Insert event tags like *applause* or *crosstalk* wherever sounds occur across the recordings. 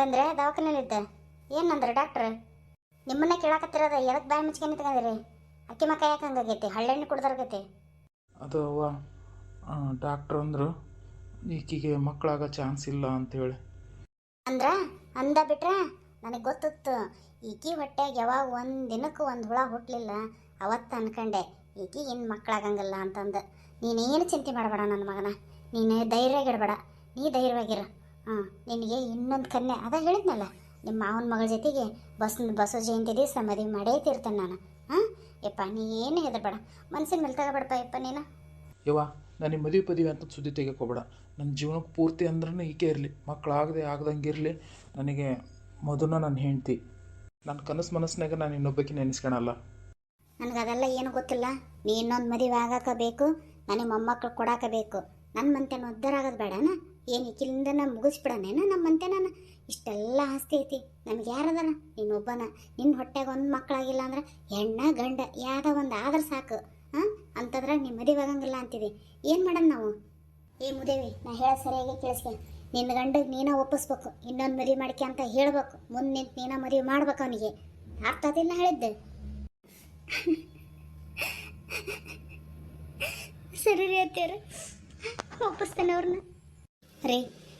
ಬಂದ್ರೆ ದವಾಖಾನೆಲಿದ್ದೆ ಏನಂದ್ರೆ ಡಾಕ್ಟ್ರ್? ನಿಮ್ಮನ್ನ ಕೇಳಾಕತ್ತಿರೋದ ಎದಕ್ಕೆ ಬಾಯಿ ಮುಚ್ಕೊಂಡು ನಿಂತ್ಕೊಂಡಿರಿ ಅಕ್ಕಿ ಮಕ್ಕ ಯಾಕೆ ಹಂಗಾಗೈತಿ? ಹಳ್ಳೆಣ್ಣೆ ಕುಡ್ದಾರ್ಗೈತಿ. ಅದು ಅವ್ವ ಡಾಕ್ಟ್ರ್ ಅಂದರು ಈಕಿಗೆ ಮಕ್ಕಳಾಗ ಚಾನ್ಸ್ ಇಲ್ಲ ಅಂತೇಳಿ. ಅಂದ್ರ? ಅಂದ ಬಿಟ್ರೆ ನನಗೆ ಗೊತ್ತಿತ್ತು. ಈಕಿ ಹೊಟ್ಟೆಗೆ ಯಾವಾಗ ಒಂದು ದಿನಕ್ಕೂ ಒಂದು ಹುಳ ಹುಟ್ಟಲಿಲ್ಲ ಅವತ್ತು ಅನ್ಕಂಡೆ ಈಕಿ ಇನ್ನು ಮಕ್ಕಳಾಗಂಗಿಲ್ಲ ಅಂತಂದು. ನೀನೇನು ಚಿಂತೆ ಮಾಡಬೇಡ ನನ್ನ ಮಗನ. ನೀನು ಧೈರ್ಯಗಿಡಬೇಡ ನೀ ಧೈರ್ಯವಾಗಿರು. ಹಾಂ ನಿನಗೆ ಇನ್ನೊಂದು ಕನ್ಯೆ. ಅದ ಹೇಳಿದ್ನಲ್ಲ ನಿಮ್ಮ ಮಾವನ ಮಗಳ ಜೊತೆಗೆ ಬಸ್ ಬಸವ ಜಯಂತಿ ದಿವಸ ಮದುವೆ ಮಾಡೇ ತೀರ್ತೇನೆ ನಾನು. ಹಾಂ? ಯಪ್ಪ ನೀ ಏನು ಹೆದರ್ಬೇಡ. ಮನ್ಸಿನ ಮೇಲೆ ತಗೋಬೇಡಪ್ಪ ಯಪ್ಪ ನೀನು. ಯವ್ವ ನಿಮ್ಮ ಮದುವೆ ಪದವಿ ಅಂತ ಸುದ್ದಿ ತೆಗೆಕೋಬೇಡ ನನ್ನ ಜೀವನಕ್ಕೆ ಪೂರ್ತಿ ಅಂದ್ರೂ ಈಕೆ ಇರಲಿ. ಮಕ್ಕಳಾಗದೆ ಆಗ್ದಂಗೆ ಇರಲಿ. ನನಗೆ ಮೊದಲು ನನ್ನ ಹೆಂಡ್ತಿ. ನನ್ನ ಕನಸು ಮನಸ್ಸಿನಾಗ ನಾನು ಇನ್ನೊಬ್ಬಕ್ಕೆ ನೆನೆಸ್ಕೊಳಲ್ಲ ನನಗೆ ಅದೆಲ್ಲ ಏನು ಗೊತ್ತಿಲ್ಲ. ನೀ ಇನ್ನೊಂದು ಮದುವೆ ಆಗಾಕ ಬೇಕು ನನಗೆ ಮೊಮ್ಮಕ್ಕಳು ಕೊಡಾಕ ಬೇಕು ನನ್ನ ಮಂತೆನ ಉದ್ದಾರ ಆಗೋದು ಬೇಡನ? ಏನು ಇಕ್ಕಿಲಿಂದನ ಮುಗಿಸ್ಬಿಡನೇನ? ನಮ್ಮ ನಾನು. ಇಷ್ಟೆಲ್ಲ ಆಸ್ತಿ ಐತಿ. ನಮ್ಗೆ ಯಾರದಾರ? ನೀನೊಬ್ಬನ. ನಿನ್ನ ಹೊಟ್ಟೆಗೆ ಒಂದು ಮಕ್ಕಳಾಗಿಲ್ಲ ಅಂದ್ರೆ ಹೆಣ್ಣ, ಗಂಡ ಯಾವ್ದೋ ಒಂದು ಆದ್ರೆ ಸಾಕು. ಹಾಂ? ಅಂತಂದ್ರೆ ನಿಮ್ಮ ಮದುವೆ ಆಗಂಗಿಲ್ಲ ಅಂತೀವಿ ಏನು ಮಾಡೋಣ ನಾವು? ಏ ಮುದೇವಿ, ನಾ ಹೇಳ ಸರಿಯಾಗಿ ಕೇಳಿಸ್ಕೆ. ನಿನ್ನ ಗಂಡಗೆ ನೀನ ಒಪ್ಪಿಸ್ಬೇಕು. ಇನ್ನೊಂದು ಮದುವೆ ಮಾಡ್ಕೆ ಅಂತ ಹೇಳ್ಬೇಕು. ಮುಂದೆ ನಿಂತು ನೀನ ಮದುವೆ ಮಾಡ್ಬೇಕು ಅವನಿಗೆ. ಆತಿಲ್ಲ ಹೇಳಿದ್ದೆ. ಸರಿ ರೀ ಅತ್ತೆಯರ ಒಪ್ಪಿಸ್ತಾನೆ ಅವ್ರನ್ನ ರೀ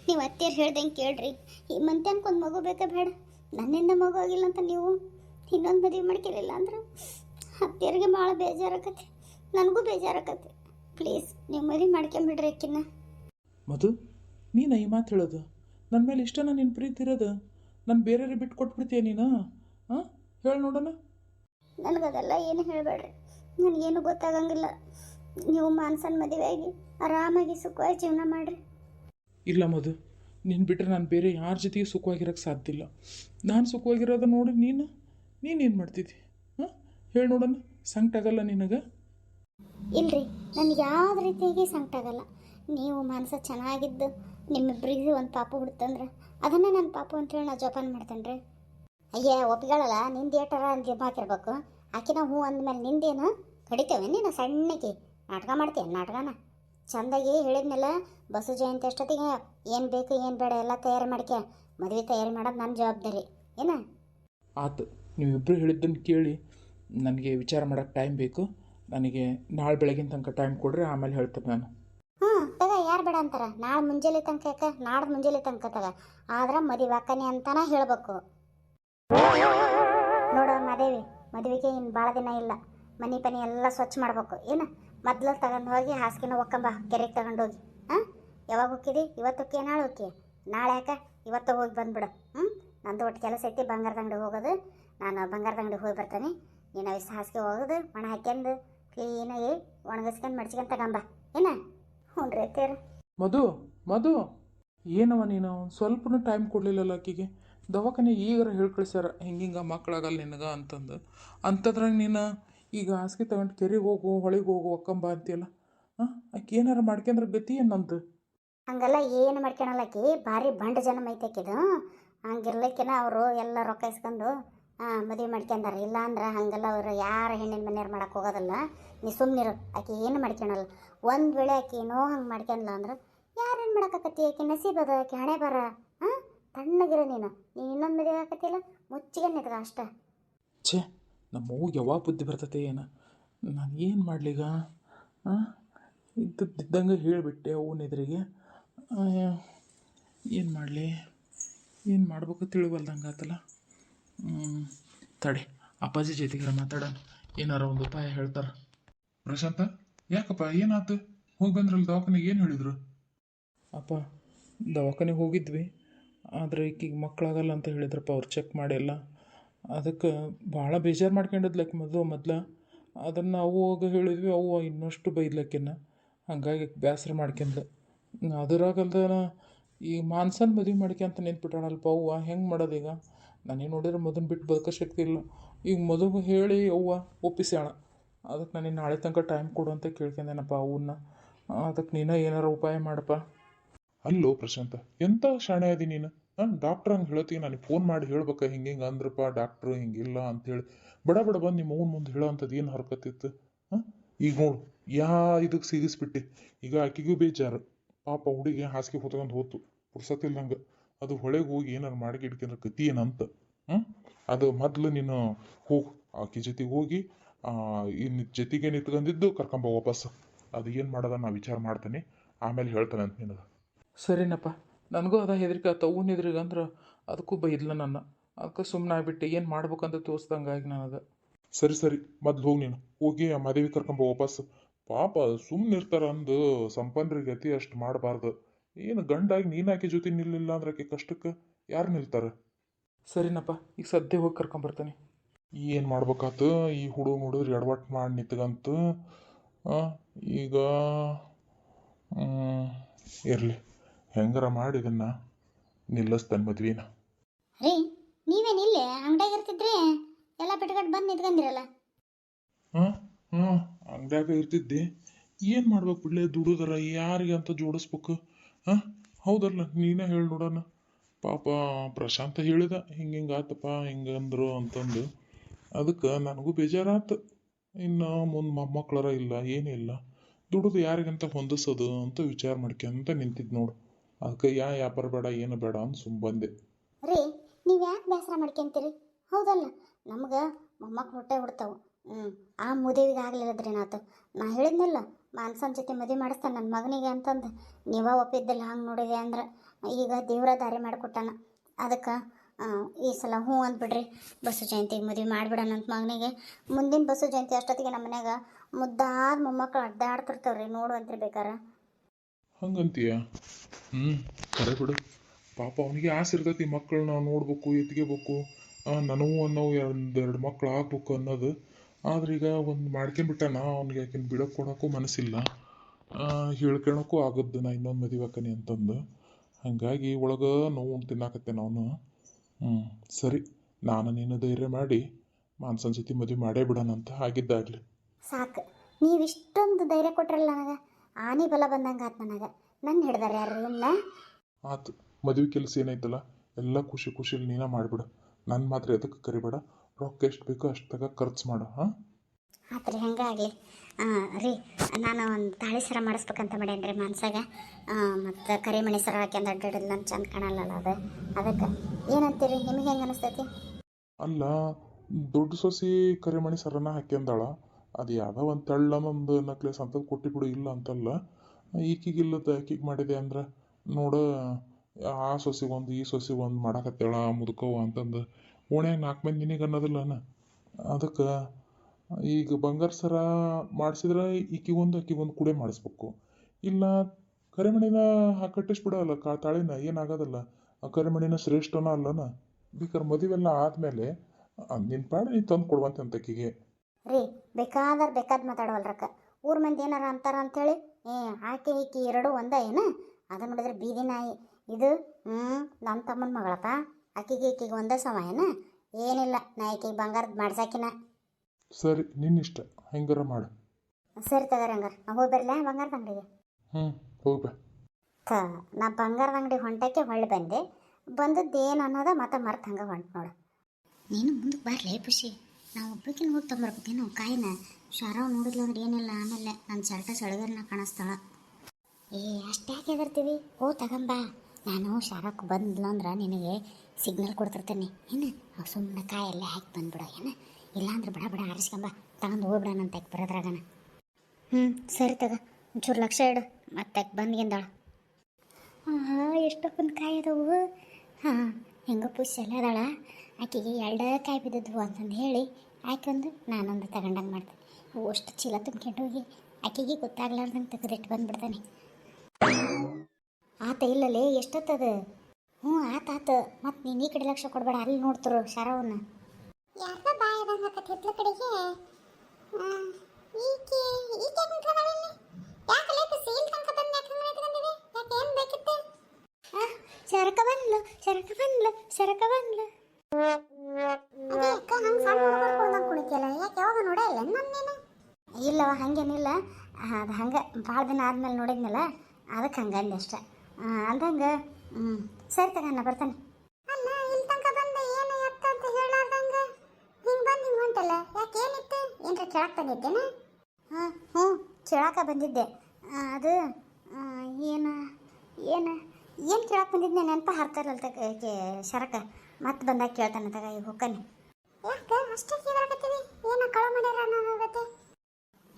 ನೀವು ಅತ್ತೆಯರು ಹೇಳ್ದಂಗೆ ಕೇಳ್ರಿ. ಈ ಮಂತ್ಯಾನ್ಕೆ ಒಂದು ಮಗು ಬೇಕಾ ಬೇಡ? ನನ್ನಿಂದ ಮಗು ಆಗಿಲ್ಲ ಅಂತ ನೀವು ಇನ್ನೊಂದು ಮದುವೆ ಮಾಡ್ಕಿರಲಿಲ್ಲ ಅಂದ್ರೆ? ಅತ್ತೆಯರಿಗೆ ಭಾಳ ಬೇಜಾರಾಗತ್ತೆ ನನಗೂ ಬೇಜಾರಾಗತ್ತೆ ಪ್ಲೀಸ್ ನೀವು ಮದುವೆ ಮಾಡ್ಕೊಂಬಿಡ್ರಿ ಅಕ್ಕಿನ. ಮಧು ನೀನು ಈ ಮಾತು ಹೇಳೋದು? ನನ್ನ ಮೇಲೆ ಇಷ್ಟನ ನಿನ್ನ ಪ್ರೀತಿ ಇರೋದು? ನಾನು ಬೇರೆಯವ್ರಿಗೆ ಬಿಟ್ಟು ಕೊಟ್ಬಿಡ್ತೀಯ ನೀನು? ಹಾಂ ಹೇಳಿ ನೋಡೋಣ. ನನಗದೆಲ್ಲ ಏನು ಹೇಳಬೇಡ್ರಿ. ನನಗೇನು ಗೊತ್ತಾಗಂಗಿಲ್ಲ. ನೀವು ಮಾನ್ಸನ್ ಮದುವೆ ಆಗಿ ಆರಾಮಾಗಿ ಸುಖವಾಗಿ ಜೀವನ ಮಾಡಿರಿ. ಇಲ್ಲ ಮಧು ನಿನ್ನ ಬಿಟ್ಟರೆ ನಾನು ಬೇರೆ ಯಾರ ಜೊತೆಗೆ ಸುಖವಾಗಿರೋಕ್ಕೆ ಸಾಧ್ಯ ಇಲ್ಲ. ನಾನು ಸುಖವಾಗಿರೋದು ನೋಡಿ ನೀನು ನೀನೇನು ಮಾಡ್ತಿದ್ದಿ? ಹಾಂ? ಹೇಳಿ ನೋಡೋಣ, ಸಂಕಟ ಆಗಲ್ಲ ನಿನಗೆ? ಇಲ್ರಿ, ನನಗೆ ಯಾವ ರೀತಿಯಾಗಿ ಸಂಕಟ ಆಗಲ್ಲ. ನೀವು ಮನಸ್ಸು ಚೆನ್ನಾಗಿದ್ದು ನಿಮ್ಮಿಬ್ಬರಿಗೆ ಒಂದು ಪಾಪು ಹುಡ್ತಂದ್ರೆ, ಅದನ್ನು ನನ್ನ ಪಾಪು ಅಂತೇಳಿ ನಾ ಜೋಪಾನ ಮಾಡ್ತೇನೆ ರೀ ಅಯ್ಯೋ ಒಪ್ಪಿಗಳಲ್ಲ ನಿಂದು ಏಟಾರ ಅಂತ ಮಾತಿರ್ಬೇಕು. ಆಕಿನ ಹೂ ಅಂದಮೇಲೆ ನಿಂದೇನು? ಕಡಿತೇವೆ ನೀನು ಸಣ್ಣಕ್ಕೆ ನಾಟಕ ಮಾಡ್ತೀಯ ನಾಟಕನ? ಚಂದಾಗಿ ಹೇಳಿದ್ನಲ್ಲ ಬಸವ ಜಯಂತಿ ಅಷ್ಟೊತ್ತಿಗೆ ಏನು ಬೇಕು ಏನು ಬೇಡ ಎಲ್ಲ ತಯಾರಿ ಮಾಡ್ಕೆ ಮದುವೆ ತಯಾರಿ ಮಾಡೋದು ನನ್ನ ಜವಾಬ್ದಾರಿ ಏನ? ಆತು ನೀವಿಬ್ಬರು ಹೇಳಿದ್ದನ್ನು ಕೇಳಿ ನನಗೆ ವಿಚಾರ ಮಾಡೋಕ್ಕೆ ಟೈಮ್ ಬೇಕು ನನಗೆ ನಾಳೆ ಬೆಳಗಿನ ತನಕ ಟೈಮ್ ಕೊಡ್ರಿ ಆಮೇಲೆ ಹೇಳ್ತೇನೆ ನಾನು. ಹ್ಞೂ ತಗ ಯಾರು ಬೇಡ ಅಂತಾರ? ನಾಳೆ ಮುಂಜಾನೆ ತನಕ ಯಾಕ? ನಾಡ್ದು ಮುಂಜಾನೆ ತನಕ ತಗ. ಆದ್ರೆ ಮದುವೆ ಹಾಕನೆ ಅಂತಾನ ಹೇಳ್ಬೇಕು. ನೋಡು ಮಾದೇವಿ ಮದುವೆಗೆ ಇನ್ನು ಭಾಳ ದಿನ ಇಲ್ಲ. ಮನೆ ಪನಿ ಎಲ್ಲ ಸ್ವಚ್ಛ ಮಾಡ್ಬೇಕು ಏನು? ಮೊದ್ಲು ತಗೊಂಡು ಹೋಗಿ ಹಾಸಿಗೆನ ಒಕ್ಕಂಬ, ಕೆರೆಗೆ ತಗೊಂಡು ಹೋಗಿ ಹಾಂ? ಯಾವಾಗ ಹೋಗಿದಿ ಇವತ್ತು ಹೋಗಿ ನಾಳೆ ಹೋಗಿ ನಾಳೆ ಯಾಕೆ? ಇವತ್ತು ಹೋಗಿ ಬಂದ್ಬಿಡು. ಹ್ಞೂ ನಂದು ಒಟ್ಟು ಕೆಲಸ ಐತಿ, ಬಂಗಾರದ ಅಂಗಡಿ ಹೋಗೋದು. ನಾನು ಬಂಗಾರದ ಅಂಗಡಿ ಹೋಗಿ ಬರ್ತೀನಿ. ನೀನು ಅವಿಸ್ ಹಾಸಿಗೆ ಹೋಗೋದು, ಒಣ ಹಾಕ್ಯಂದು ಕ್ಲೀನಾಗಿ ಒಣಗಿಸ್ಕೊಂಡು ಮಡ್ಚ್ಕೊಂಡು ತಗೊಂಬ. ಏನ? ಹ್ಞೂ ರೀ ಅತ್ತೇರ ಮಧು ಮಧು. ಏನವ ನೀನು? ಸ್ವಲ್ಪನೂ ಟೈಮ್ ಕೊಡಲಿಲ್ಲಲ್ಲ ಆಕಿಗೆ ದವಾಖಾನೆ ಈಗಾರ ಹೇಳ್ಕೊಳ್ಸ್ಯಾರ, ಹಿಂಗೆ ಹಿಂಗೆ ಮಕ್ಕಳಾಗಲ್ಲ ನಿನಗೆ ಅಂತಂದು. ಅಂಥದ್ರಾಗ ನೀನು ಈಗ ಹಾಸಿಗೆ ತಗೊಂಡು ಕೆರೆಗೆ ಹೋಗು ಹೊಳಿಗೆ ಹೋಗು ಒಕ್ಕಂಬ ಅಂತೀಯಲ್ಲ. ಹಾಂ? ಆಕೆ ಏನಾರ ಮಾಡ್ಕೊಂಡ್ರೆ ಗತಿ ಏನಂತ ಹಂಗಲ್ಲ ಏನು ಮಾಡ್ಕೊಳಲ್ಲಕಿ ಭಾರಿ ಬಂಡ ಜನ ಮೈತಕ್ಕಿದು ಹಂಗಿರ್ಲಿಕ್ಕಿನ ಅವರು ಎಲ್ಲ ರೊಕ್ಕ ಇಸ್ಕೊಂಡು ಮದುವೆ ಮಾಡ್ಕೊಂಡಾರ ಇಲ್ಲ ಅಂದ್ರೆ ಹಂಗಲ್ಲ ಅವರು ಯಾರ ಹೆಣ್ಣಿನ ಮನೆಯವ್ರು ಮಾಡಕ್ಕೆ ಹೋಗೋದಲ್ಲ. ನೀ ಸುಮ್ಮನಿರು ಆಕೆ ಏನು ಮಾಡ್ಕೊಳಲ್ಲ ಒಂದು ವೇಳೆ ಆಕೆ ಏನೋ ಹಂಗೆ ಮಾಡ್ಕೊಂಡ್ಲ ಅಂದ್ರೆ ಯಾರೇನು ಮಾಡೋಕ್ಕತ್ತಿ ಆಕೆ? ನಸೀಬದ ಆಕೆ ಹಣೆ ಬರ ಹಾಂ? ತಣ್ಣಗಿರ ನೀನು. ನೀನು ಇನ್ನೊಂದು ಮದುವೆ ಆಕತ್ತಿಲ್ಲ ಮುಚ್ಚಿಗೆ ಅಷ್ಟೇ. ಛೇ! ನಮ್ಮ ಅವ್ಗೆ ಯಾವಾಗ ಬುದ್ಧಿ ಬರ್ತೈತೆ ಏನು? ನಾನು ಏನು ಮಾಡ್ಲೀಗ? ಇದ್ದಂಗೆ ಹೇಳಿಬಿಟ್ಟೆ ಅವನ ಎದುರಿಗೆ. ಏನು ಮಾಡಲಿ? ಏನು ಮಾಡ್ಬೇಕು ತಿಳಿವಲ್ದಂಗೆ ಆತಲ್ಲ. ತಡೆ ತಡಿ ಅಪ್ಪಾಜಿ ಜೊತೆಗಾರ ಮಾತಾಡೋಣ. ಏನಾರ ಒಂದು ಉಪಾಯ ಹೇಳ್ತಾರೆ. ಪ್ರಶಾಂತ ಯಾಕಪ್ಪ ಏನಾಯ್ತು ಹೋಗಿ ಬಂದ್ರಲ್ಲ ದವಾಖಾನೆಗೆ ಏನು ಹೇಳಿದರು? ಅಪ್ಪ ದವಾಖಾನೆಗೆ ಹೋಗಿದ್ವಿ. ಆದರೆ ಈಕಿಗೆ ಮಕ್ಕಳಾಗಲ್ಲ ಅಂತ ಹೇಳಿದ್ರಪ್ಪ ಅವ್ರು ಚೆಕ್ ಮಾಡಿಲ್ಲ. ಅದಕ್ಕೆ ಭಾಳ ಬೇಜಾರು ಮಾಡ್ಕೊಂಡಿದ್ಲಕ್ಕೆ ಮೊದಲು. ಮೊದ್ಲು ಅದನ್ನು ಅವಾಗ ಹೇಳಿದ್ವಿ, ಅವ್ವ ಇನ್ನಷ್ಟು ಬೈದ್ಲಕ್ಕಿನ್ನ. ಹಂಗಾಗಿ ಬೇಸರ ಮಾಡ್ಕೊಂಡ್ಲು. ಅದರಾಗಲ್ದ ಈ ಮಾನ್ಸನ್ ಮದುವೆ ಮಾಡ್ಕೊಂತ ನಿಂತ್ಬಿಟ್ಟಾಳಲ್ಪ ಅವ್ವ, ಹೆಂಗೆ ಮಾಡೋದೀಗ ನನಗೆ ನೋಡಿದ್ರೆ ಮೊದಲು ಬಿಟ್ಟು ಬದುಕೋ ಶಕ್ತಿ ಇಲ್ಲ. ಈಗ ಮದುವೆ ಹೇಳಿ ಅವ್ವ ಒಪ್ಪಿಸ್ಯಾಳ ಅದಕ್ಕೆ ನನಗೆ ನಾಳೆ ತನಕ ಟೈಮ್ ಕೊಡು ಅಂತ ಕೇಳ್ಕೊಂಡೇನಪ್ಪ ಅವನ್ನ ಅದಕ್ಕೆ ನೀನು ಏನಾರ ಉಪಾಯ ಮಾಡಪ್ಪ. ಅಲ್ಲೋ ಪ್ರಶಾಂತ ಎಂಥ ಶಾಣೆ ಅದಿ ನೀನು? ಹಾಂ ಡಾಕ್ಟ್ರ್ ಹಂಗೆ ಹೇಳ್ತೀನಿ ನನಗೆ ಫೋನ್ ಮಾಡಿ ಹೇಳ್ಬೇಕ, ಹಿಂಗೆ ಹಿಂಗೆ ಅಂದ್ರಪ್ಪ ಡಾಕ್ಟ್ರು ಹಿಂಗಿಲ್ಲ ಅಂತೇಳಿ ಬಡ ಬಡ ಬಂದು ನಿಮ್ಮ ಅವ್ನ ಮುಂದೆ ಹೇಳೋ ಅಂಥದ್ದು ಏನು ಹರ್ಕತ್ತಿತ್ತು? ಹಾಂ? ಈಗ ನೋಡು, ಯಾ ಇದಕ್ಕೆ ಸಿಗಿಸ್ಬಿಟ್ಟು. ಈಗ ಆಕೆಗೂ ಬೇಜಾರು. ಪಾಪ ಹುಡುಗಿ ಹಾಸಿಗೆ ಹೊತ್ಕೊಂಡು ಹೋತು. ಪುರ್ಸತ್ತಿಲ್ದಂಗೆ ಅದು ಹೊಳೆಗೆ ಹೋಗಿ ಏನಾರು ಮಾಡಿ ಗಿಡ್ಕಂದ್ರೆ ಕತಿ ಏನಂತ. ಹ್ಞೂ ಅದು ಮೊದಲು ನೀನು ಹೋಗು ಆಕೆ ಜೊತೆಗೆ ಹೋಗಿ ಇನ್ನು ಜೊತೆಗೆ ನಿಂತ್ಕೊಂಡಿದ್ದು ಕರ್ಕೊಂಬ ವಾಪಸ್ ಅದು ಏನು ಮಾಡೋದ ನಾ ವಿಚಾರ ಮಾಡ್ತೇನೆ. ಆಮೇಲೆ ಹೇಳ್ತಾನೆ ಅಂತ ನಿನಗೆ. ಸರಿನಪ್ಪ. ನನಗೂ ಅದ ಹೆದರಿಕೆ ಆತ. ಅವ್ನ ಎದುರಿಗೆ ಅಂದ್ರೆ ಅದಕ್ಕೂ ಬೈದ್ಲ ನನ್ನ. ಅದಕ್ಕೆ ಸುಮ್ಮನೆ ಆಗ್ಬಿಟ್ಟೆ. ಏನು ಮಾಡ್ಬೇಕಂತ ತೋರಿಸ್ದಂಗಾಗಿ ನನಗೆ ಸರಿ ಸರಿ. ಮೊದ್ಲು ಹೋಗಿ ನೀನು. ಹೋಗಿ ಆ ಮದುವೆ ಕರ್ಕೊಂಬ ವಾಪಸ್. ಪಾಪ ಸುಮ್ಮನೆ ಇರ್ತಾರ ಅಂದು ಸಂಪನ್ರಿಗೆ ಅತಿ ಅಷ್ಟು ಮಾಡಬಾರ್ದು. ಏನು ಗಂಡಾಗಿ ನೀನು ಆಕೆ ಜೊತೆ ನಿಲ್ಲಿಲ್ಲ ಅಂದ್ರೆ ಆಕೆ ಕಷ್ಟಕ್ಕೆ ಯಾರು ನಿಲ್ತಾರೆ? ಸರಿನಪ್ಪ. ಈಗ ಸದ್ಯ ಹೋಗಿ ಕರ್ಕೊಂಬರ್ತಾನೆ ಏನು ಮಾಡ್ಬೇಕಾತು? ಈ ಹುಡುಗ ಹುಡುಗ್ರು ಎಡವಟ್ ಮಾಡಿ ನಿಂತ್ಕಂತು. ಈಗ ಇರಲಿ. ಹೆಂಗಾರ ಮಾಡಿ ಇದನ್ನ ನಿಲ್ಲಿಸ್ತಾನೆ ಮದ್ವಿನ. ರೀ ನೀವೇನಿಲ್ಲೇ ಅಂಗಡಿಯಾಗ ಇರ್ತಿದ್ರಿ? ಎಲ್ಲ ಬಿಟ್ಕಟ್ಟು ಬಂದು ನಿಂತ್ಕೊಂಡಿರಲ್ಲ ಹಾಂ ಹಾಂ ಅಂಗಡ್ಯಾಗ ಇರ್ತಿದ್ದೆ. ಏನು ಮಾಡ್ಬೇಕು ಬಿಡ್ಲೆ ದುಡುದರ ಯಾರಿಗೆ ಅಂತ ಜೋಡಿಸ್ಬೇಕು? ಹಾಂ? ಹೌದಲ್ಲ ನೀನೇ ಹೇಳಿ ನೋಡೋಣ. ಪಾಪ ಪ್ರಶಾಂತ ಹೇಳಿದ ಹಿಂಗೆ ಹಿಂಗ ಆತಪ್ಪ ಹಿಂಗೆ ಅಂದರು ಅಂತಂದು. ಅದಕ್ಕೆ ನನಗೂ ಬೇಜಾರಾತು. ಇನ್ನು ಮುಂದೆ ಮೊಮ್ಮಕ್ಕಳರ ಇಲ್ಲ ಏನಿಲ್ಲ. ದುಡಿದು ಯಾರಿಗಂತ ಹೊಂದಿಸೋದು ಅಂತ ವಿಚಾರ ಮಾಡ್ಕೊಂತ ನಿಂತಿದ್ದು ನೋಡು. ಅದಕ್ಕೆ, ಯಾ ವ್ಯಾಪಾರ ಬೇಡ ಏನು ಬೇಡ ಅಂತ ಸುಮ್ ಬಂದೆ. ರೀ, ನೀವು ಯಾಕೆ ಬೇಸರ ಮಾಡ್ಕೊಂತೀರಿ? ಹೌದಲ್ಲ, ನಮ್ಗೆ ಮೊಮ್ಮಕ್ಳು ಹೊಟ್ಟೆ ಹೊಡ್ತಾವೆ. ಹ್ಞೂ ಆ ಮುದೇವಿಗೆ ಆಗ್ಲಿಲ್ಲದ್ರಿ ನಾತು. ನಾ ಹೇಳಿದ್ನಲ್ಲ, ಮಾನ್ಸನ್ ಜೊತೆ ಮದುವೆ ಮಾಡಿಸ್ತಾನೆ ನನ್ನ ಮಗನಿಗೆ ಅಂತಂದು. ನೀವ ಒಪ್ಪಿದ್ದಿಲ್ಲ, ಹಂಗೆ ನೋಡಿದೆ ಅಂದ್ರೆ. ಈಗ ದೇವ್ರ ದಾರಿ ಮಾಡಿಕೊಟ್ಟಾನ. ಅದಕ್ಕೆ ಈ ಸಲ ಹ್ಞೂ ಅಂದ್ಬಿಡ್ರಿ. ಬಸವ ಜಯಂತಿಗೆ ಮದುವೆ ಮಾಡಿಬಿಡೋಣ ಅಂತ ಮಗನಿಗೆ. ಮುಂದಿನ ಬಸವ ಜಯಂತಿ ಅಷ್ಟೊತ್ತಿಗೆ ನಮ್ಮ ಮನ್ಯಾಗ ಮುದ್ದಾದ ಮೊಮ್ಮಕ್ಕಳು ಅಡ್ಡಾಡ್ತಿರ್ತಾವ್ರಿ ನೋಡುವಂತ್ರಿ ಬೇಕಾರ. ಹಂಗಂತೀಯ? ಹ್ಞೂ ಕರೆ ಬಿಡು. ಪಾಪ ಅವನಿಗೆ ಆಸೆ ಇರ್ತೈತಿ ಮಕ್ಕಳನ್ನ ನೋಡ್ಬೇಕು ಎತ್ಕೋಬೇಕು ನನಗೂ ಅನ್ನೋ ಒಂದೆರಡು ಮಕ್ಳು ಆಗ್ಬೇಕು ಅನ್ನೋದು. ಆದ್ರೆ ಈಗ ಒಂದು ಮಾಡ್ಕೊಂಬಿಟ್ಟಾನ ಅವ್ನಿಗೆ ಆಕಿನ ಬಿಡಕ್ಕೆ ಕೊಡೋಕ್ಕೂ ಮನಸ್ಸಿಲ್ಲ. ಹೇಳ್ಕೊಳಕ್ಕೂ ಆಗದ್ದು ನಾ ಇನ್ನೊಂದು ಮದುವೆ ಅಂತಂದು. ಹಾಗಾಗಿ ಒಳಗೆ ನೋವು ತಿನ್ನಾಕತ್ತೇನೆ ಅವನು. ಹ್ಞೂ ಸರಿ, ನಾನು ನೀನು ಧೈರ್ಯ ಮಾಡಿ ಮಾನ್ಸನ್ ಜೊತೆ ಮದುವೆ ಮಾಡೇ ಬಿಡೋಣ ಅಂತ ಆಗಿದ್ದಾಗಲಿ. ಸಾಕು. ನೀವು ಇಷ್ಟೊಂದು ಧೈರ್ಯ ಕೊಟ್ರಲ್ಲ ನನಗೆ. ಆನೆ ಬಲ ಬಂದಂಗೆ ಆತು ನನಗ. ನನ್ನ ಹಿಡ್ದಾರ ಯಾರು ಇನ್ನ ಆತು ಮದುವೆ ಕೆಲಸ ಏನೈತಲ್ಲ ಎಲ್ಲ ಖುಷಿ ಖುಷಿಲಿ ನೀನ ಮಾಡಿಬಿಡು. ನನ್ನ ಮಾತ್ರ ಎದಕ್ಕೆ ಕರಿಬೇಡ. ರೊಕ್ಕ ಎಷ್ಟು ಬೇಕೋ ಅಷ್ಟಾಗ ಖರ್ಚು ಮಾಡು ಹಾಂ? ಆತ್ರಿ ಹಂಗಾಗಲಿ ರೀ ನಾನು ಒಂದು ತಾಳಿ ಸರ ಮಾಡಿಸ್ಬೇಕಂತ ಮಾಡ್ಯಾನ ರೀ ಮನ್ಸಾಗ. ಮತ್ತು ಕರಿಮಣಿ ಸರ ಹಾಕ್ಯಂದು ಅಡ್ಡಾಡಿದ್ ನಾನು ಚಂದ ಕಾಣಲ್ಲಲ್ಲ ಅದು. ಅದಕ್ಕೆ ಏನಂತೀರಿ? ನಿಮಗೆ ಹೆಂಗೆ ಅನಿಸ್ತೈತಿ? ಅಲ್ಲ ದೊಡ್ಡ ಸೊಸಿ ಕರಿಮಣಿ ಸರನ ಹಾಕ್ಯಂದಾಳ. ಅದು ಯಾವುದೋ ಒಂದು ತೆಳ್ಳನೊಂದು ನಕ್ಲೆಸ್ ಅಂತದ್ದು ಕೊಟ್ಟಿಬಿಡು ಇಲ್ಲ ಅಂತಲ್ಲ. ಈಕಿಗಿಲ್ಲ ಆಕಿಗೆ ಮಾಡಿದೆ ಅಂದ್ರೆ ನೋಡ, ಆ ಸೊಸಿಗೊಂದು ಈ ಸೊಸಿಗೊಂದು ಮಾಡಾಕತ್ತೇಳ ಮುದುಕವ ಅಂತಂದು. ಓಣ್ಯಾಗ ನಾಲ್ಕು ಮಂದಿ ನಿನಗೆ ಅನ್ನೋದಿಲ್ಲನ ಅದಕ್ಕೆ ಈಗ ಬಂಗಾರ ಸರ ಮಾಡಿಸಿದ್ರೆ ಈಕಿಗೊಂದು, ಆಕಿಗೊಂದು ಕುಡೆ ಮಾಡಿಸ್ಬೇಕು. ಇಲ್ಲ, ಕರಿಮಣಿನ ಕಟ್ಟಿಸ್ಬಿಡಲ್ಲ ಕಾ ತಾಳಿನ ಏನಾಗೋದಲ್ಲ? ಕರಿಮಣಿನ ಶ್ರೇಷ್ಠನ ಅಲ್ಲನ? ಬೇಕಾದ್ರೆ ಮದುವೆಲ್ಲ ಆದಮೇಲೆ ನಿನ್ನ ಪಾಡ ನೀನು ತಂದು ಕೊಡುವಂತೆ ಆಕಿಗೆ. ರೀ ಬೇಕಾದ್ರೆ ಬೇಕಾದ್ ಮಾತಾಡವಲ್ರಕ್ಕ. ಊರ ಮಂದಿ ಏನಾರ ಅಂತಾರ ಅಂಥೇಳಿ ಏ ಆಕೆ ಈಕಿ ಎರಡು ಒಂದ ಏನು? ಅದು ನೋಡಿದ್ರೆ ಬೀದಿ ನಾಯಿ. ಇದು ಹ್ಞೂ ನಮ್ಮ ತಮ್ಮನ ಮಗಳಪ್ಪ. ಆಕೆಗೆ ಈಕೆಗೆ ಒಂದೇ ಸಮ ಏನು? ಏನಿಲ್ಲ ನಾಯಕಿ ಈಕಿಗೆ ಬಂಗಾರದ ಮಾಡ್ಸಾಕಿನ. ಸರಿ ನಿನ್ನಿಷ್ಟ ಹೆಂಗಾರ ಮಾಡು. ಸರಿ ತಗೋರಿ ಹಂಗಾರ. ನಾ ಹೋಗಿ ಬರಲೇ ಬಂಗಾರದ ಅಂಗಡಿಗೆ? ಹ್ಞೂ ಹೋಗ ನಾ ಬಂಗಾರದ ಅಂಗಡಿ ಹೊಂಟಕ್ಕೆ ಹೊಳ್ಳಿ ಬಂದೆ. ಬಂದದ್ದು ಏನು ಅನ್ನೋದ ಮತ್ತೆ ಮರ್ತು ಹಂಗೆ ಹೊಂಟು ನೋಡು. ನೀನು ಮುಂದಕ್ಕೆ ಬರಲೇ ಖುಷಿ ನಾವು ಒಬ್ಬಕಿನ ಹೋಗಿ ತೊಂಬರ್ಬೇಕೇನು ಕಾಯಿನ. ಶಾರವ್ ನೋಡಿದ್ಲು ಅಂದ್ರೆ ಏನಿಲ್ಲ, ಆಮೇಲೆ ನನ್ನ ಶರ್ಟ ಸೆಳಗರ್ನ ಕಾಣಿಸ್ತಾಳ. ಏ ಅಷ್ಟ್ಯಾಕೆ ಎದರ್ತೀವಿ ಓ ತಗಂಬಾ. ನಾನು ಶಾರಕ್ಕೆ ಬಂದ್ಲು ಅಂದ್ರೆ ನಿನಗೆ ಸಿಗ್ನಲ್ ಕೊಡ್ತಿರ್ತೇನೆ. ಏನು? ಸುಮ್ಮನೆ ಕಾಯಲ್ಲೇ ಹಾಕಿ ಬಂದ್ಬಿಡ, ಏನು? ಇಲ್ಲಾಂದ್ರೆ ಬಡ ಬಡ ಆರಿಸ್ಕೊಂಬ. ತಗೊಂಡು ಹೋಗ್ಬಿಡೋಣ ಅಂತ ಬರೋದ್ರಾಗನ. ಹ್ಞೂ ಸರಿ ತಗ. ಒಂಚೂರು ಲಕ್ಷ ಇಡು. ಮತ್ತೆ ಬಂದ್ಗಿಂದಾಳ. ಹಾಂ ಎಷ್ಟೊಂದು ಕಾಯಿ ಅದಾವು ಹಾಂ ಹೆಂಗಪ್ಪ ಎಲ್ಲ ಅದಾಳ. ಆಕೆಗೆ ಎರಡೇ ಕಾಯಿ ಬಿದ್ದದ್ವು ಅಂತಂದು ಹೇಳಿ ಆಯ್ಕೊಂದು ನಾನೊಂದು ತಗೊಂಡಂಗೆ ಮಾಡ್ತೇನೆ ಅಷ್ಟು ಚೀಲ ತುಂಬ್ಕೊಂಡು ಹೋಗಿ ಆಕೆಗೆ ಗೊತ್ತಾಗ್ಲಾರ್ದಂಗೆ ತೆಗೆದಿಟ್ಟು ಬಂದ್ಬಿಡ್ತಾನೆ. ಆತ ಇಲ್ಲಲೇ ಎಷ್ಟೊತ್ತದ? ಹ್ಞೂ ಆತ ಆತ. ಮತ್ತು ನೀನು ಈ ಕಡೆ ಲಕ್ಷ ಕೊಡಬೇಡ ಅಲ್ಲಿ ನೋಡ್ತರು ಶರವನ್ನು. ಯಾಕ ಬಾಯದಂಗ ಹಿತ್ಲ ಕಡೆಗೆ? ಈಕೆ ಈಕೆ ಸೀಲ್ ತನಕ ಯಾಕೆ ಏನು ಬೇಕಿತ್ತು? ಸರಕ ಬಂದ್ಲು ಸರಕ ಬಂದ್ಲು ಸರಕ ಬಂದ್ಲು. ಅಕ್ಕ ಹಂಗೆ ಸಣ್ಣ ಹುಡುಗರು ಕುಡ್ದಂಗೆ ಕುಡಿತಿಯಲ್ಲ ಯಾಕೆ? ಯಾವಾಗ ನೋಡೇ ಇಲ್ಲ ನೀನು ಇಲ್ಲವ ಹಂಗೇನಿಲ್ಲ ಅದು ಹಂಗೆ ಭಾಳ ದಿನ ಆದ್ಮೇಲೆ ನೋಡಿದ್ನಲ್ಲ ಅದಕ್ಕೆ ಹಂಗಂದೆ ಅಷ್ಟೆ. ಅಂದಂಗೆ ಹ್ಞೂ ಸರಿ ತಗಣ್ಣ ಬರ್ತಾನೆ. ಅಲ್ಲ ಇಲ್ಲಿ ತನಕ ಬಂದೆ ಏನು ಎತ್ತ ಅಂತ ಹೇಳಾರ್ದಂಗೆ? ಹಿಂಗೆ ಬಂದು ಹಿಂಗೆ ಹೊಂಟಲ್ಲ ಯಾಕೆ ಏನಿತ್ತು? ಏನ್ರ ಕೇಳಕ್ಕೆ ಬಂದಿದ್ದೇನೆ? ಹಾಂ ಹ್ಞೂ ಕೇಳಕ್ಕೆ ಬಂದಿದ್ದೆ. ಅದು ಏನು ಏನು ಏನು ಕೇಳಕ್ಕೆ ಬಂದಿದ್ದೆ ನೆನಪ ಹಾರ್ತಾರಲ್ಲ ತಗ ಶರಕ. ಮತ್ತೆ ಬಂದಾಗ ಕೇಳ್ತಾನೆ ತಗ ಈ ಹೊಕ್ಕನೆ ಯಾಕೆ ಅಷ್ಟೇ ಕೇಳಾಕತ್ತೀವಿ ಏನು ಕಳ ಮಾಡ್ಯಾರ ನನಗತ್ತೆ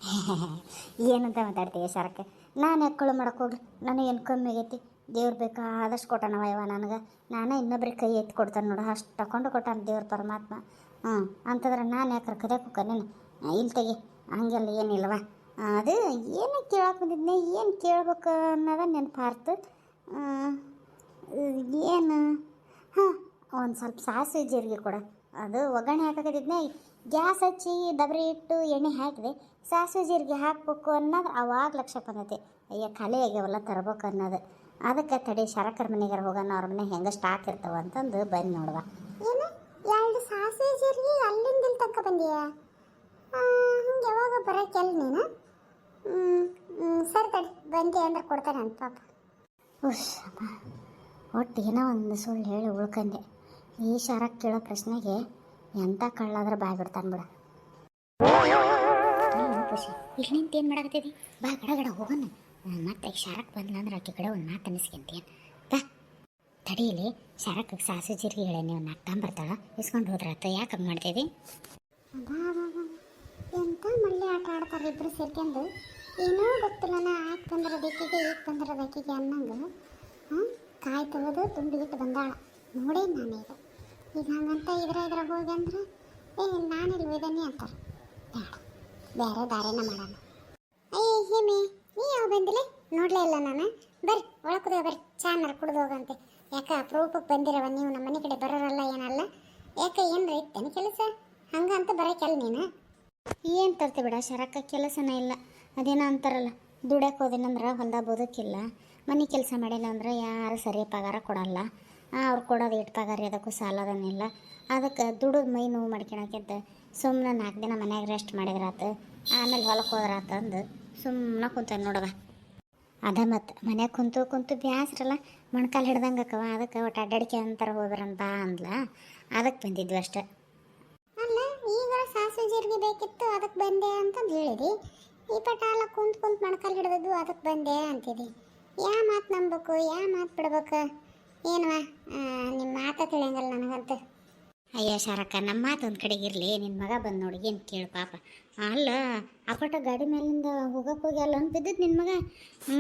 *laughs* ಏನಂತ ಮಾತಾಡ್ತೀಯ ಶರಕ ನಾನು ಯಾಕೆ ಕಳು ಮಾಡಕ್ಕೆ ಹೋಗ್ಲಿ? ಏನು ಕಮ್ಮಿ ಆಗೈತಿ? ದೇವ್ರು ಬೇಕಾ ಆದಷ್ಟು ಕೊಟ್ಟಾನವ ಇವ ನನಗೆ? ನಾನೇ ಇನ್ನೊಬ್ರಿಗೆ ಕೈ ಎತ್ತಿ ಕೊಡ್ತಾನೆ ನೋಡು ಅಷ್ಟು ತಗೊಂಡು ಕೊಟ್ಟಾನ ದೇವ್ರ ಪರಮಾತ್ಮ. ಹ್ಞೂ ಅಂತಂದ್ರೆ ನಾನು ಯಾಕೆ ಕದ್ಯಕ್ಕೆ ನೀನು? ಇಲ್ಲಿ ತೆಗಿ ಹಂಗೆಲ್ಲ ಏನಿಲ್ಲವಾ ಅದು ಏನು ಕೇಳಕ್ಕೆ ಬಂದಿದ್ನೆ ಏನು ಕೇಳ್ಬೇಕು ಅನ್ನೋದ ನೆನಪಾರ್ತು. ಏನು? ಹಾಂ ಒಂದು ಸ್ವಲ್ಪ ಸಾಸಿವೆ ಜೀರಿಗೆ ಕೊಡ. ಅದು ಒಗ್ಗರಣೆ ಹಾಕಕತ್ತಿದ್ನೆ ಗ್ಯಾಸ್ ಹಚ್ಚಿ ಡಬರಿ ಇಟ್ಟು ಎಣ್ಣೆ ಹಾಕಿದೆ. ಸಾಸಿವೆ ಜೀರಿಗೆ ಹಾಕ್ಬೇಕು ಅನ್ನೋದು ಅವಾಗ ಲಕ್ಷ ಬಂದೈತಿ. ಅಯ್ಯ ಕಲೆ ಆಗ್ಯಾವಲ್ಲ ತರ್ಬೇಕು ಅನ್ನೋದು. ಅದಕ್ಕೆ ತಡಿ ಶರಕರ ಮನೆಗಾರ ಹೋಗೋಣ ಅವ್ರ ಮನೆ ಹೆಂಗೆ ಸ್ಟಾಕ್ ಇರ್ತಾವ ಅಂತಂದು ಬಂದು ನೋಡುವ. ಏನು? ಎರಡು ಸಾಸಿವೆ ಜೀರಿಗೆ ಅಲ್ಲಿಂದ ಇಲ್ಲಿ ತನಕ ಬಂದೀಯ? ಹಂಗೆ ಯಾವಾಗ ಬರೋಕ್ಕೆಲ್ಲ ನೀನು? ಸರಿ ತಡಿ ಬಂದೆ ಅಂದ್ರೆ ಕೊಡ್ತಾನೆ ಅಂತ ಪಾಪ. ಉಶ್ ಅಮ್ಮ ಒಟ್ಟು ಏನೋ ಒಂದು ಸುಳ್ಳು ಹೇಳಿ ಉಳ್ಕಂಡೆ. ಈ ಶರಕ್ ಕೇಳೋ ಪ್ರಶ್ನೆಗೆ ಎಂಥ ಕಳ್ಳಾದ್ರೆ ಬಾಯ್ ಬಿಡ್ತಾನೆ ಬಿಡ. ಖುಷಿ? ಇಲ್ಲಿ ನಿಂತು ಏನು ಮಾಡಕತ್ತಿದಿ? ಬಾ, ಗಡ ಗಡ ಹೋಗೋಣ ಮತ್ತೆ ಶರಕ್ ಬಂದ್ಲಂದ್ರೆ ಆಕೆ ಕಡೆ ಒಂದು ಮಾತು ಅನಿಸ್ಕೊಂತೀಯ ಬಾ. ತಡೀಲಿ ಶಾರಕ್ಕೆ ಸಾಸು ಜೀರಿಗೆ ಹೇಳಿ ನೀವು ನಕ್ಕಂಬರ್ತಾಳ ಇಸ್ಕೊಂಡು ಹೋದ್ರಾತ ಯಾಕೆ ಹಂಗೆ ಮಾಡ್ತೀವಿ ಎಂತ ಮಳ್ಳಿ ಆಟ ಆಡ್ತಾರೆ ಇಬ್ಬರು ಸೇರ್ಕೊಂಡು? ಏನೋ ಗೊತ್ತಿಲ್ಲನ ಬಂದ್ರೆ ಬೇಕಿಗೆ, ಈಗ ಬಂದ್ರೆ ಬೇಕಿಗೆ ಅನ್ನಂಗೆ. ಹಾಂ ತೆಗೆದು ಬಂದಾಳ ಬಂದಾಳ. ನೋಡೇ ನಾನೀಗ ಈಗ ಹಂಗಂತ ಇದ್ರ ಇದ್ರ ಹೋಗಿ ಅಂದ್ರೆ, ಏ ನಾನಿಲ್ಲಿ ಒಯ್ದಾನೆ ಅಂತಾರೆ. ಬೇಡ, ಬೇರೆ ದಾರಿನ ಮಾಡೋಣ. ಅಯ್ಯ ಹೇಮಿ, ನೀ ಯಾವ ಬಂದಿಲ್ಲ ನೋಡ್ಲೇ ಇಲ್ಲ ನಾನು. ಬರ್ರಿ ಒಳಕುದ ಬರ್ರಿ. ಚಾನರ್ ಕುಡ್ದು ಹೋಗಂತೆ. ಯಾಕ ಅಪರೂಪಕ್ಕೆ ಬಂದಿರವ ನೀವು, ನಮ್ಮ ಮನೆ ಕಡೆ ಬರೋರಲ್ಲ, ಏನಲ್ಲ? ಯಾಕೆ, ಏನ್ರ ತನಿ ಕೆಲಸ? ಹಂಗಂತ ಬರೋಕೆಲ್ಲ ನೀನು? ಏನು ತರ್ತಿ ಬಿಡ, ಶರಕ್ಕ, ಕೆಲಸನೇ ಇಲ್ಲ. ಅದೇನೋ ಅಂತಾರಲ್ಲ ದುಡ್ಯಕ್ಕೆ ಹೋದಿನಂದ್ರೆ ಹೊಲ್ದಾಗ ಬದುಕಿಲ್ಲ ಮನೆ ಕೆಲಸ ಮಾಡಿಲ್ಲ ಅಂದ್ರೆ ಯಾರು ಸರಿ ಪಗಾರ ಕೊಡಲ್ಲ. ಅವ್ರು ಕೊಡೋದು ಇಟ್ಟು ಅದಕ್ಕೂ ಸಾಲದನಿಲ್ಲ ಅದಕ್ಕೆ ದುಡಿದು ಮೈ ನೋವು ಮಾಡ್ಕೊಳಕ್ಕಿಂತ ಸುಮ್ಮನೆ ನಾಲ್ಕು ದಿನ ಮನ್ಯಾಗ ರೆಸ್ಟ್ ಮಾಡಿದ್ರಾತು, ಆಮೇಲೆ ಹೊಲಕ್ಕೆ ಹೋದ್ರಾತ ಅಂದು ಸುಮ್ಮನೆ ಕುಂತಾನೆ ನೋಡವ ಅದ ಮತ್ತು ಮನ್ಯಾಗ ಕುಂತು ಕುಂತು ಬ್ಯಾಸ್ರಲ್ಲ, ಮೊಣ್ಕಾಲು ಹಿಡ್ದಂಗೆ ಅಕ್ಕವ ಅದಕ್ಕೆ ಒಟ್ಟು ಅಡ್ಡಾಡಿಕೆ ಅಂತಾರ ಹೋದ್ರಂತ ಅಂದ್ಲ. ಅದಕ್ಕೆ ಬಂದಿದ್ವಿ ಅಷ್ಟೆ. ಅಲ್ಲ ಈಗ ಸಾಸಿವೆ ಜೀರಿಗೆ ಬೇಕಿತ್ತು ಅದಕ್ಕೆ ಬಂದೆ ಅಂತಂದು ಹೇಳಿದಿ. ಈ ಪಟಾಲ ಕುಂತು ಕುಂತು ಮೊಣ್ಕಾಲು ಹಿಡ್ದದ್ದು ಅದಕ್ಕೆ ಬಂದೆ ಅಂತಿದಿ. ಯಾ ಮಾತು ನಂಬಬೇಕು, ಯಾ ಮಾತು ಬಿಡ್ಬೇಕು? ಏನವ? ನಿಮ್ಮ ಮಾತ ತಿಳಿಯಂಗಲ್ಲ ನನಗಂತ. ಅಯ್ಯೋ ಶಾರಕ್ಕ ನಮ್ಮ ಮಾತು ಒಂದು ಕಡೆಗೆ ಇರಲಿ. ನಿನ್ನ ಮಗ ಬಂದು ನೋಡಿ, ಏನು ಕೇಳು ಪಾಪ. ಅಲ್ಲ ಅಪಟ ಗಾಡಿ ಮೇಲಿಂದ ಹೋಗಕ್ಕೆ ಹೋಗಿ ಅಲ್ಲ ಅಂತ ಬಿದ್ದಿದ್ದು ನಿನ್ನ ಮಗ?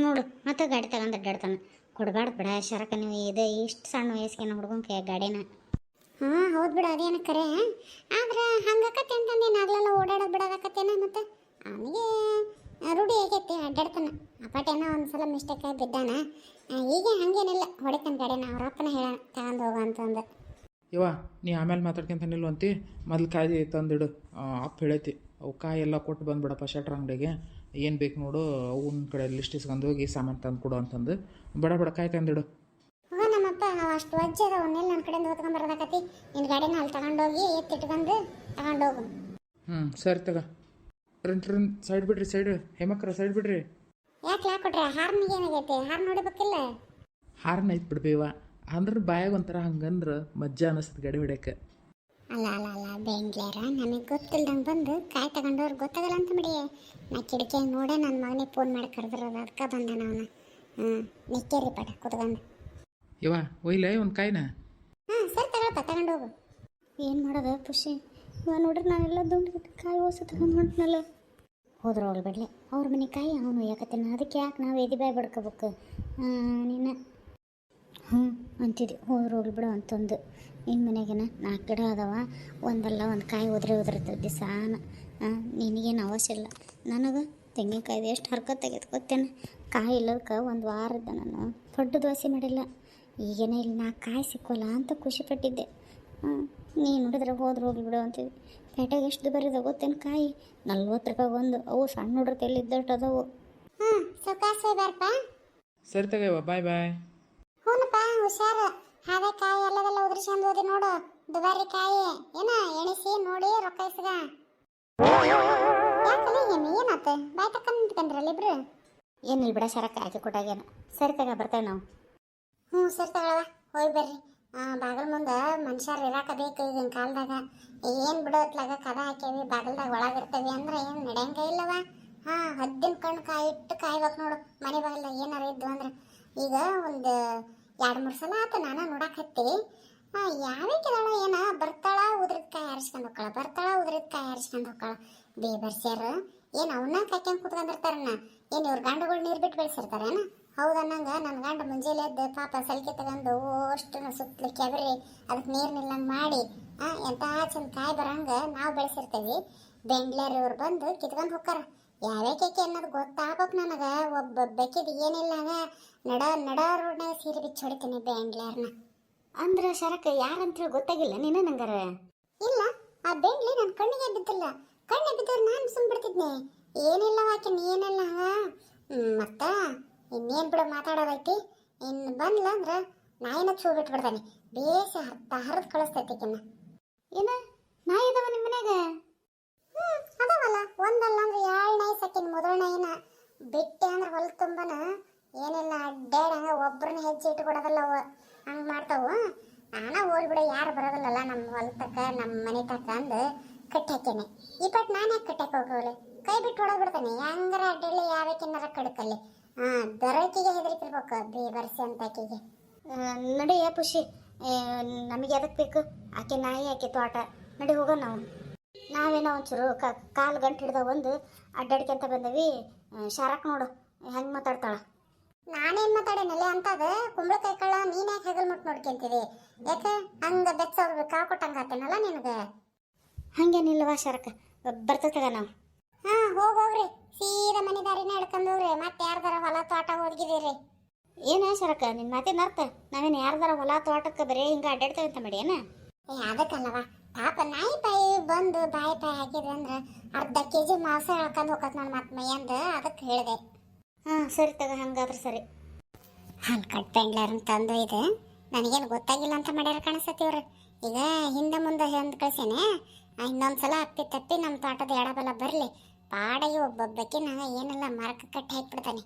ನೋಡು, ಮತ್ತೆ ಗಾಡಿ ತಗೊಂಡು ಅಡ್ಡಾಡ್ತಾನೆ. ಕೊಡಬಾರ್ದು ಬಿಡ ಶಾರಕ್ಕ, ನೀವು ಇದೆ ಇಷ್ಟು ಸಣ್ಣ ವಯಸ್ಸಿಗೆ ಹುಡುಗನ ಕೈ, ಗಾಡಿನ. ಹಾಂ, ಹೌದು ಬಿಡ, ಅದೇನು ಕರೆ ಆದ್ರೆ ಹಂಗಕತ್ತೆ ಅಂತಂದೇನು ಆಗ್ಲೆಲ್ಲ ಓಡಾಡೋದು ಬಿಡಾಕತ್ತೇನ ಮತ್ತೆ? ಅಡ್ಡಾಡ್ತಾನ. ಅಪಾಟೇನೋ ಒಂದು ಸಲ ಮಿಸ್ಟೇಕ್ ಆಗಿ ಬಿದ್ದಾನ. ಈಗ ಹಂಗೇನಿಲ್ಲ. ಹೊಡಿತಾನೆ ಗಾಡಿನ ಅವ್ರ ಅಪ್ಪನ ಹೇಳೋಣ ತಗೊಂಡು ಹೋಗು ಅಂತಂದು ಇವ ನೀ ಆಮೇಲೆ ಮಾತಾಡ್ಕೊಂತ ನಿಲ್ವಂತಿ ಮೊದ್ಲು ಕಾಯಿ ತಂದಿಡು. ಅಪ್ಪ ಹೇಳೈತಿ ಅವು ಕಾಯಿ ಎಲ್ಲ ಕೊಟ್ಟು ಬಂದ್ಬಿಡಪ್ಪ ಶಟ್ರ್ ಅಂಗಡಿಗೆ. ಏನು ಬೇಕು ನೋಡು ಅವನ ಕಡೆ ಲಿಸ್ಟ್ ಇಸ್ಕೊಂಡು ಹೋಗಿ ಸಾಮಾನು ತಂದು ಕೊಡು ಅಂತಂದು. ಬಡ ಬಡ ಕಾಯಿ ತಂದಿಡು. ಹೋ ನಮ್ಮಪ್ಪ ಅವ ಅಷ್ಟು ವಜ್ಜೆ ಅದ ಅವನ್ನೆಲ್ಲ ನನ್ನ ಕಡೆಯಿಂದ ಹೊತ್ಕೊಂಡ್ ಬರೋದಾಕತಿ ನಿನ್ನ ಗಾಡಿನ ಅಲ್ಲಿ ತಗೊಂಡೋಗಿ ಎತ್ತಿಟ್ಕೊಂಡು ತಗೊಂಡೋಗು ಹ್ಞೂ ಸರಿ ತಗ. ಟ್ರನ್ ಟ್ರನ್ ಸೈಡ್ ಬಿಡ್ರಿ ಸೈಡ್ ಹೇಮಕ್ರ ಸೈಡ್ ಬಿಡ್ರಿ. ಯಾಕೆ ಯಾಕೆ ಕೊಟ್ರೆ? ಹಾರ್ನ್ ಏನಾಗೈತೆ ಹಾರ್ನ್ ನೋಡಬೇಕಿಲ್ಲ? ಹಾರ್ನ್ ಐತ್ ಬಿಡ್ಬೇವ ಅಂದ್ರೆ ಬಾಯಾಗ ಒಂಥರ ಹಂಗಂದ್ರೆ ಮಜ್ಜಾ ಅನಿಸ್ತದೆ ಗಡಿ ಹೊಡ್ಯಕ್ಕೆ ಅಲ್ಲ ಅಲ್ಲ ಅಲ್ಲ ಬೆಂಗ್ಳೂರ? ನನಗೆ ಗೊತ್ತಿಲ್ದಂಗೆ ಬಂದು ಕಾಯಿ ತಗೊಂಡವ್ರು ಗೊತ್ತಾಗಲ್ಲ ಅಂತ ಬಿಡಿ. ನಾ ಕಿಟಕಿಯಾಗ ನೋಡೇ ನನ್ನ ಮಗನಿಗೆ ಫೋನ್ ಮಾಡಿ ಕರೆದ್ರು ಅದಕ್ಕೆ ಬಂದ ನಾನು ಹ್ಞೂ ನಿಕ್ಕೇರಿ ಪಟ ಕುತ್ಕೊಂಡು. ಇವ ಒಯ್ಲೇ ಒಂದು ಕಾಯಿನ? ಹಾಂ ಸರಿ ತಗೊಳಪ್ಪ ತಗೊಂಡು ಹೋಗು. ಏನು ಮಾಡೋದು ಖುಷಿ. ನೋಡ್ರಿ, ನಾನೆಲ್ಲ ದುಡ್ಡು ಕಾಯಿ ಓಸ ತಗೊಂಡು ಹೊಂಟ್ನಲ್ಲ. ಹೋದ್ರು ಅವ್ಳು ಬಿಡಲಿ. ಅವ್ರ ಮನೆ ಕಾಯಿ ಅವನು ಯಾಕತ್ತೇನೆ? ಅದಕ್ಕೆ ಯಾಕೆ ನಾವು ಎದಿ ಬಾಯಿ ಬಡ್ಕೋಬೇಕು? ನೀನು? ಹ್ಞೂ ಅಂತಿದ್ದೆ. ಹೋದ್ರು ಹೋಗ್ಲಿ ಬಿಡು ಅಂತಂದು. ನಿನ್ನ ಮನೆಗೇನ ನಾಲ್ಕು ಗಿಡ ಅದಾವ. ಒಂದಲ್ಲ ಒಂದು ಕಾಯಿ ಹೋದ್ರೆ ಉದ್ರತ್ತೆ ದಿಸಾನ ನಿನಗೇನು ಅವಶ್ಯ ಇಲ್ಲ. ನನಗೆ ತೆಂಗಿನಕಾಯಿ ಎಷ್ಟು ಹರ್ಕ ತೆಗೆದುಕೊತ್ತೇನೆ ಕಾಯಿ ಇಲ್ಲದಕ್ಕೆ ಒಂದು ವಾರದ ನಾನು. ದೊಡ್ಡ ದೋಸೆ ಮಾಡಿಲ್ಲ. ಈಗೇನೇ ಇಲ್ಲಿ ನಾ ಕಾಯಿ ಸಿಕ್ಕೋಲ್ಲ ಅಂತ ಖುಷಿ ಪಟ್ಟಿದ್ದೆ. ಹ್ಞೂ ನೀನು ನೋಡಿದ್ರೆ ಹೋದ್ರೆ ಹೋಗ್ಲಿ ಬಿಡು ಅಂತಿದ್ವಿ ಪೇಟೆಗೆ ಎಷ್ಟು ಬರೀದ ಗೊತ್ತೇನು ಕಾಯಿ? ನಲ್ವತ್ತು ರೂಪಾಯಿ ಒಂದು. ಅವು ಸಣ್ಣ ಹುಡ್ರ ಇದ್ದಷ್ಟು ಅದಾವು. ಹ್ಞೂ ಸುಖಾಸೆ ಬಾರಪ್ಪ ಸರಿ ತಗೋ ಬಾಯ್ ಬಾಯ್ ಹುಷಾರು. ಹಾಗೆ ಕಾಯಿ ಎಲ್ಲದೆಲ್ಲ ಉದ್ರಿಸ್ಕೊಂಡು ಹೋದಿ ನೋಡು. ದುಬಾರಿ ಕಾಯಿ. ಏನ ಎಣಿಸಿ ನೋಡಿ ರೊಕ್ಕ ಇಸ್ಗ. ಯಾಕಲ್ಲ ಏನು ಏನಾತ? ಬಾಯ್ ತಕ್ಕ ನಿಂತ್ಕೊಂಡ್ರಲ್ಲ ಇಬ್ರು? ಏನಿಲ್ಲ ಬಿಡ ಸರಕ್ಕೆ ಹಾಕಿ ಕೊಟ್ಟಾಗೇನು. ಸರಿ ತಗೋ ಬರ್ತೇವೆ ನಾವು. ಹ್ಞೂ ಸರಿ ತಗೋಳ ಹೋಗಿ ಬರ್ರಿ. ಬಾಗಲ್ ಮುಂದೆ ಮನುಷ್ಯರು ಇರಾಕ ಬೇಕು ಈಗಿನ ಕಾಲದಾಗ. ಏನು ಬಿಡೋತ್ಲಾಗ ಕದ ಹಾಕೇವಿ ಬಾಗಲ್ದಾಗ ಒಳಗಿರ್ತೇವಿ ಅಂದ್ರೆ ಏನು ನಡೆಯಂಗ ಇಲ್ಲವ? ಹಾಂ, ಹದ್ದಿನ ಕಣ್ಣು ಕಾಯಿ ಇಟ್ಟು ಕಾಯ್ಬೇಕು ನೋಡು. ಮನೆ ಬಾಗಲ್ದಾಗ ಏನಾರ ಇದ್ದು ಅಂದ್ರೆ. ಈಗ ಒಂದು ಎರಡು ಮೂರು ಸಲ ಆತ ನಾನು ನೋಡಾಕತ್ತಿ ಯಾವೇಕಿದಾಳ ಏನ? ಬರ್ತಾಳ, ಉದ್ರದ ಕಾಯಿ ಹರಿಸ್ಕೊಂಡು ಹೋಗ್ತಾಳ. ಬರ್ತಾಳ, ಉದ್ರದ ಕಾಯಿ ಹರಿಸ್ಕೊಂಡು ಹೋಗ್ತಾಳ. ಬೇಬರ್ಸ್ಯಾರ ಏನು ಅವನ್ನ ಕಾಯ್ಕೊಂಡು ಕುತ್ಕೊಂಡಿರ್ತಾರನ್ನ ಏನು ಇವ್ರ ಗಂಡುಗಳು ನೀರು ಬಿಟ್ಟು ಬೆಳೆಸಿರ್ತಾರೇನ? ಹೌದನ್ನಂಗ ನನ್ನ ಗಂಡ ಮುಂಜಾನೆ ಎದ್ದು ಪಾಪ ಸಲಿಕೆ ತಗೊಂಡು ಅಷ್ಟು ಸುತ್ತಲಿ ಕೆಬರಿ ಅದಕ್ಕೆ ನೀರು ನಿಲ್ಲಂಗೆ ಮಾಡಿ ಎಂಥ ಚಂದ ಕಾಯಿ ಬರಂಗ ನಾವು ಬೆಳೆಸಿರ್ತೀವಿ. ಬೆಂಗ್ಳೂರವ್ರು ಬಂದು ಕಿತ್ಕೊಂಡು ಹೋಗ್ತಾರ ಯಾವ್ಯಾವ ಕೇಕೆ ಅನ್ನೋದು ಗೊತ್ತಾಗಬೇಕು ನನಗೆ, ಒಬ್ಬ ಬೆಕ್ಕಿದ ಏನಿಲ್ಲ ನಡ ನಡ ರೋಡ್ನಾಗ ಸೀರೆ ಬಿಚ್ಚಿ ಹೊಡಿತೀನಿ ಬೆಂಗ್ಳೂರ್ನ. ಅಂದ್ರೆ ಶರಕ್ ಯಾರಂತ ಗೊತ್ತಾಗಿಲ್ಲ ನೀನು ನಂಗಾರ? ಇಲ್ಲ, ಆ ಬೆಂಗ್ಲಿ ನನ್ನ ಕಣ್ಣಿಗೆ ಬಿದ್ದಿಲ್ಲ ಕಣ್ಣಿಗೆ ಬಿದ್ದರೆ ನಾನು ಸುಮ್ಬಿಡ್ತಿದ್ನೆ ಏನಿಲ್ಲ ಆಕಿನ ಏನಿಲ್ಲ ಮತ್ತ? ಇನ್ನೇನು ಬಿಡು ಮಾತಾಡೋದೈತಿ? ಇನ್ನು ಬಂದ್ಲ ಅಂದ್ರೆ ನಾಯಿನ ಚೂ ಬಿಟ್ಬಿಡ್ತಾನೆ ಬೇಸ ಹತ್ತ ಹರಿದು ಕಳಿಸ್ತೈತಿ ಕಿನ್ನ ಏನ? ನಾಯಿ ಇದಾವ ನಿಮ್ಮ ಮನ್ಯಾಗ? ಹ್ಞೂ ಅದಾವಲ್ಲ. ಒಂದಲ್ಲ ಅಂದ್ರೆ ಏಳು ನಾಯಿ ಸಕ್ಕಿನ ಮೊದಲ ನಾಯಿನ ಬಿಟ್ಟೆ ಅಂದ್ರೆ ಹೊಲ ತುಂಬನ ಏನಿಲ್ಲ ಅಡ್ಡಾಡಂಗ ಒಬ್ಬರನ್ನ ಹೆಜ್ಜೆ ಇಟ್ಕೊಡೋದಲ್ಲ ಅವ. ಹಂಗೆ ಮಾಡ್ತಾವು. ನಾನ ಹೋಲ್ ಬಿಡು, ಯಾರು ಬರೋದಿಲ್ಲಲ್ಲ ನಮ್ಮ ಹೊಲ ನಮ್ಮ ಮನೆ ತಕ್ಕ ಅಂದು ಕಟ್ಟಿ ಹಾಕೇನೆ ಈ ಪಟ್ ನಾನು ಯಾಕೆ ಕಟ್ಟಾಕ ಹೋಗವಲೆ ಕೈ ಬಿಟ್ಟು ಹೊಡೆದ್ ಬಿಡ್ತಾನೆ ಹೆಂಗಾರ ಅಡ್ಡಲ್ಲಿ ಯಾವಕ್ಕಿನ್ನಾರ ಕಡ್ಕಲ್ಲಿ. ಹಾ ದೊರಕಿಗೆ ಹೆದರಿಕಿರ್ಬೇಕು ಬೇಬರ್ಸಿ ಅಂತ ಆಕೆಗೆ ನಡಿ ಪುಷಿ ನಮಗೆ ಅದಕ್ಕೆ ಬೇಕು? ಆಕೆ ನಾಯಿ ಆಕೆ ತೋಟ. ನಡಿ ಹೋಗೋಣ ನಾವು. ನಾವೇನೋ ಒಂಚೂರು ಕಾಲು ಗಂಟೆ ಹಿಡ್ದ ಒಂದು ಅಡ್ಡಾಡ್ಕೊಂತ ಬಂದವಿ. ಶಾರಕ್ ನೋಡು ಹೆಂಗೆ ಮಾತಾಡ್ತಾಳ? ನಾನೇನ್ ಮಾತಾಡೇನಲ್ಲ ಅಂತದ? ಕುಂಬಳಕಾಯಿ ಕಳ್ಳ ನೀನ್ ಹೆಗಲ್ ಮುಟ್ಟು ನೋಡ್ಕೊಂತೀವಿ ಯಾಕೆ? ಹಂಗ ಬೆಚ್ಚವ್ರಿಗೆ ಕಾವು ಕೊಟ್ಟಂಗೆ ಹಾಕ್ತೇನಲ್ಲ ನಿನಗೆ? ಹಂಗೇನಿಲ್ಲವಾ ಶರಕ ಬರ್ತದ ನಾವು. ಹಾ ಹೋಗ್ ಹೋಗ್ರಿ. ಸೀದಾ ಮನೆ ದಾರಿನ ಎಳ್ಕೊಂಡು ಹೋಗ್ರಿ ಮತ್ತೆ ಯಾರ್ದಾರ ಹೊಲ ತೋಟ ಹೋಗಿದ್ದೀರಿ ಏನ ಸರಕ ನಿನ್ ಮಾತಿನ ಅರ್ಥ? ನಾವೇನು ಯಾರ್ದಾರ ಹೊಲ ತೋಟಕ್ಕೆ ಬರೀ ಹಿಂಗ ಅಡ್ಡಾಡ್ತೇವೆ ಅಂತ ಮಾಡಿ ಏನ? ಏ ಅದಕ್ಕಲ್ಲವ. ಪಾಪ ನಾಯಿ ಪಾಯಿ ಬಂದು ಬಾಯಿ ಪಾಯಿ ಹಾಕಿದ್ರೆ ಅಂದ್ರೆ ಅರ್ಧ ಕೆ ಜಿ ಮಾಂಸ ಹೇಳ್ಕೊಂಡು ಹೋಗತ್ ನನ್ನ ಮತ್ತೆ ಮೈಯಂದು. ಅದಕ್ಕೆ ಹೇಳಿದೆ. ಹಾಂ ಸರಿ ತಗ ಹಂಗಾದ್ರೆ ಸರಿ. ಹಾಲು ಕಟ್ ಪೆಂಡ್ಲರ್ ತಂದು ಇದೆ. ನನಗೇನು ಗೊತ್ತಾಗಿಲ್ಲ ಅಂತ ಮಾಡ್ಯಾರ ಕಾಣಿಸ್ತತಿ ಇವ್ರು ಈಗ ಹಿಂದೆ ಮುಂದೆ ಹೆಂದ್ ಕಳ್ಸೇನೆ ಇನ್ನೊಂದ್ಸಲ ಅಪ್ಪಿ ತಪ್ಪಿ ನಮ್ಮ ತೋಟದ ಎಡಬಲ ಬರಲಿ. ಪಾಡಿಗೆ ಒಬ್ಬೊಬ್ಬಕ್ಕೆ ನಾನು ಏನೆಲ್ಲ ಮರಕ್ಕೆ ಕಟ್ಟಿ ಹಾಕ್ಬಿಡ್ತಾನೆ.